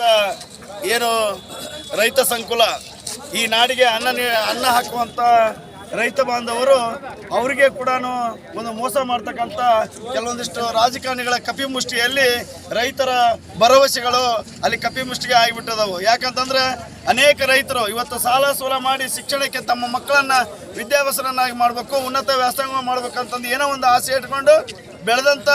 ಇವತ್ತ ಏನು ರೈತ ಸಂಕುಲ ಈ ನಾಡಿಗೆ ಅನ್ನ ಅನ್ನ ಹಾಕುವಂಥ ರೈತ ಬಾಂಧವರು ಅವರಿಗೆ ಕೂಡ ಒಂದು ಮೋಸ ಮಾಡ್ತಕ್ಕಂಥ ಕೆಲವೊಂದಿಷ್ಟು ರಾಜಕಾರಣಿಗಳ ಕಪಿಮುಷ್ಟಿಯಲ್ಲಿ ರೈತರ ಭರವಸೆಗಳು ಅಲ್ಲಿ ಕಪಿಮುಷ್ಟಿಗೆ ಆಗಿಬಿಟ್ಟಿದವು. ಯಾಕಂತಂದ್ರೆ ಅನೇಕ ರೈತರು ಇವತ್ತು ಸಾಲ ಸೂಲ ಮಾಡಿ ಶಿಕ್ಷಣಕ್ಕೆ ತಮ್ಮ ಮಕ್ಕಳನ್ನ ವಿದ್ಯಾಭ್ಯಾಸರನ್ನಾಗಿ ಮಾಡಬೇಕು, ಉನ್ನತ ವ್ಯಾಸಂಗ ಮಾಡ್ಬೇಕಂತಂದು ಏನೋ ಒಂದು ಆಸೆ ಇಟ್ಕೊಂಡು ಬೆಳೆದಂತ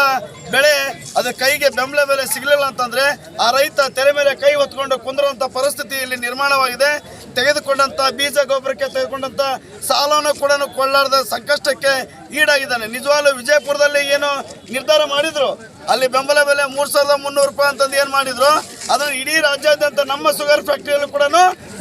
ಬೆಳೆ, ಅದು ಕೈಗೆ ಬೆಂಬಲ ಬೆಲೆ ಸಿಗಲಿಲ್ಲ ಅಂತಂದ್ರೆ ಆ ರೈತ ತೆರೆ ಮೇಲೆ ಕೈ ಹೊತ್ಕೊಂಡು ಕುಂದಿರುವಂತ ಪರಿಸ್ಥಿತಿ ಇಲ್ಲಿ ನಿರ್ಮಾಣವಾಗಿದೆ. ತೆಗೆದುಕೊಂಡಂತ ಬೀಜ ಗೊಬ್ಬರಕ್ಕೆ ತೆಗೆದುಕೊಂಡಂತ ಸಾಲವನ್ನು ಕೂಡ ಕೊಳ್ಳಾರದ ಸಂಕಷ್ಟಕ್ಕೆ ಈಡಾಗಿದ್ದಾನೆ. ನಿಜವಾಗ್ಲೂ ವಿಜಯಪುರದಲ್ಲಿ ಏನು ನಿರ್ಧಾರ ಮಾಡಿದ್ರು? ಅಲ್ಲಿ ಬೆಂಬಲ ಬೆಲೆ ಮೂರ್ ಸಾವಿರದ ಮುನ್ನೂರು ರೂಪಾಯಿ ಅಂತಂದು ಏನು ಮಾಡಿದ್ರು? ಅದು ಇಡೀ ರಾಜ್ಯಾದ್ಯಂತ ನಮ್ಮ ಶುಗರ್ ಫ್ಯಾಕ್ಟ್ರಿಯಲ್ಲೂ ಕೂಡ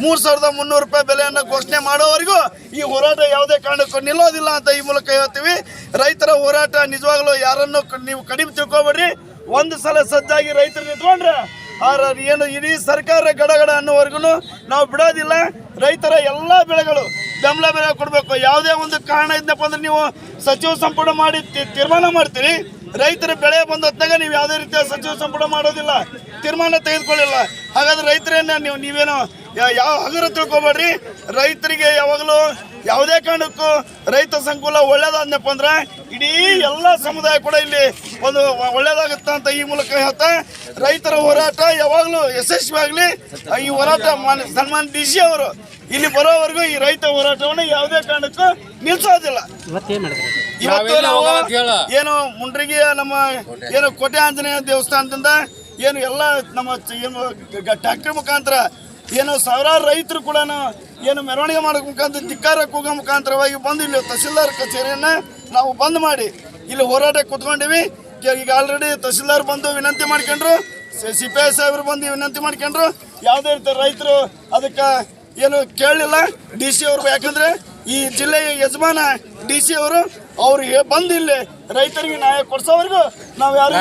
ಮೂರು ಸಾವಿರದ ಮುನ್ನೂರು ರೂಪಾಯಿ ಬೆಲೆಯನ್ನು ಘೋಷಣೆ ಮಾಡೋವರೆಗೂ ಈ ಹೋರಾಟ ಯಾವುದೇ ಕಾರಣಕ್ಕೂ ನಿಲ್ಲೋದಿಲ್ಲ ಅಂತ ಈ ಮೂಲಕ ಹೇಳ್ತೀವಿ. ರೈತರ ಹೋರಾಟ ನಿಜವಾಗ್ಲೂ ಯಾರನ್ನು ನೀವು ಕಡಿಮೆ ತಿಳ್ಕೊಬೇಡ್ರಿ. ಒಂದು ಸಲ ಸಜ್ಜಾಗಿ ರೈತರು ನಿಂತ್ಕೊಂಡ್ರೆ ಆ ರ- ಏನು ಇಡೀ ಸರ್ಕಾರ ಗಡಗಡ ಅನ್ನೋವರೆಗೂ ನಾವು ಬಿಡೋದಿಲ್ಲ. ರೈತರ ಎಲ್ಲ ಬೆಳೆಗಳು ಬೆಂಬಲ ಬೆಲೆ ಕೊಡಬೇಕು. ಯಾವುದೇ ಒಂದು ಕಾರಣ ಇದ್ದಪ್ಪ ಅಂದ್ರೆ ನೀವು ಸಚಿವ ಸಂಪುಟ ಮಾಡಿ ತೀರ್ಮಾನ ಮಾಡ್ತೀರಿ. ರೈತರ ಬೆಳೆ ಬಂದ ಹೊತ್ನಾಗ ನೀವು ಯಾವುದೇ ರೀತಿಯ ಸಚಿವ ಸಂಪುಟ ಮಾಡೋದಿಲ್ಲ. ತೀರ್ಮಾನ ತೆಗೆದುಕೊಳ್ಳಿಲ್ಲ. ಹಾಗಾದ್ರೆ ರೈತರೇನ ನೀವು, ನೀವೇನೋ ಯಾವ ಹಗುರ ತಿಳ್ಕೊಬೇಡ್ರಿ. ರೈತರಿಗೆ ಯಾವಾಗಲೂ ಯಾವುದೇ ಕಾರಣಕ್ಕೂ ರೈತ ಸಂಕುಲ ಒಳ್ಳೇದಾದ್ನಪ್ಪ ಅಂದ್ರೆ ಇಡೀ ಎಲ್ಲ ಸಮುದಾಯ ಕೂಡ ಇಲ್ಲಿ ಒಂದು ಒಳ್ಳೇದಾಗುತ್ತೆ ಅಂತ ಈ ಮೂಲಕ ಹೇಳ್ತಾ ರೈತರ ಹೋರಾಟ ಯಾವಾಗಲೂ ಯಶಸ್ವಿ ಆಗಲಿ. ಈ ಹೋರಾಟ ಸನ್ಮಾನ್ ಡಿ ಸಿ ಅವರು ಇಲ್ಲಿ ಬರೋವರೆಗೂ ಈ ರೈತ ಹೋರಾಟವನ್ನು ಯಾವುದೇ ಕಾರಣಕ್ಕೂ ನಿಲ್ಸೋದಿಲ್ಲ. ಮಾಡಿದ್ರಿ? ಇವತ್ತು ನಾವು ಏನು ಮುಂಡ್ರಿಗೆ ನಮ್ಮ ಏನು ಕೋಟೆ ಆಂಜನೇಯ ದೇವಸ್ಥಾನದಿಂದ ಏನು ಎಲ್ಲ ನಮ್ಮ ಏನು ಟ್ಯಾಕ್ಟ್ರಿ ಮುಖಾಂತರ ಏನು ಸಾವಿರಾರು ರೈತರು ಕೂಡ ಏನು ಮೆರವಣಿಗೆ ಮಾಡೋಕೆ ಮುಖಾಂತರ ಧಿಕ್ಕಾರ ಕೂಗೋ ಮುಖಾಂತರವಾಗಿ ಬಂದು ಇಲ್ಲಿ ತಹಸೀಲ್ದಾರ್ ಕಚೇರಿಯನ್ನು ನಾವು ಬಂದ್ ಮಾಡಿ ಇಲ್ಲಿ ಹೋರಾಟ ಕೂತ್ಕೊಂಡಿವಿ. ಈಗ ಆಲ್ರೆಡಿ ತಹಸೀಲ್ದಾರ್ ಬಂದು ವಿನಂತಿ ಮಾಡ್ಕೊಂಡ್ರು ಸಿ ಪಿ ಐ ಸಾಹೇಬರು ಬಂದು ವಿನಂತಿ ಮಾಡ್ಕೊಂಡ್ರು. ಯಾವುದೇ ರೀತಿ ರೈತರು ಅದಕ್ಕೆ ಏನು ಕೇಳಲಿಲ್ಲ. ಡಿ ಸಿ ಅವರು ಯಾಕಂದ್ರೆ ಈ ಜಿಲ್ಲೆಯ ಯಜಮಾನ ಡಿ ಸಿ ಅವರು ಅವ್ರು ಹೇ- ಬಂದು ಇಲ್ಲಿ ರೈತರಿಗೆ ನ್ಯಾಯ ಕೊಡ್ಸೋವರೆಗೂ ನಾವು ಯಾರು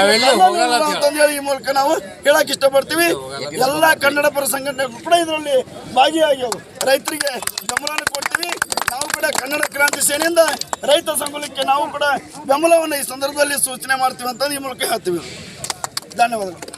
ಈ ಮೂಲಕ ನಾವು ಹೇಳಕ್ ಇಷ್ಟಪಡ್ತೀವಿ. ಎಲ್ಲ ಕನ್ನಡ ಪರ ಸಂಘಟನೆಗಳು ಕೂಡ ಇದರಲ್ಲಿ ಭಾಗಿಯಾಗ್ಯವು ರೈತರಿಗೆ ಬೆಂಬಲವನ್ನು ಕೊಡ್ತೀವಿ. ನಾವು ಕೂಡ ಕನ್ನಡ ಕ್ರಾಂತಿ ಸೇನೆಯಿಂದ ರೈತ ಸಂಘಕ್ಕೆ ನಾವು ಕೂಡ ಬೆಂಬಲವನ್ನು ಈ ಸಂದರ್ಭದಲ್ಲಿ ಸೂಚನೆ ಮಾಡ್ತೀವಿ ಅಂತ ಈ ಮೂಲಕ ಹೇಳ್ತೀವಿ. ಧನ್ಯವಾದಗಳು.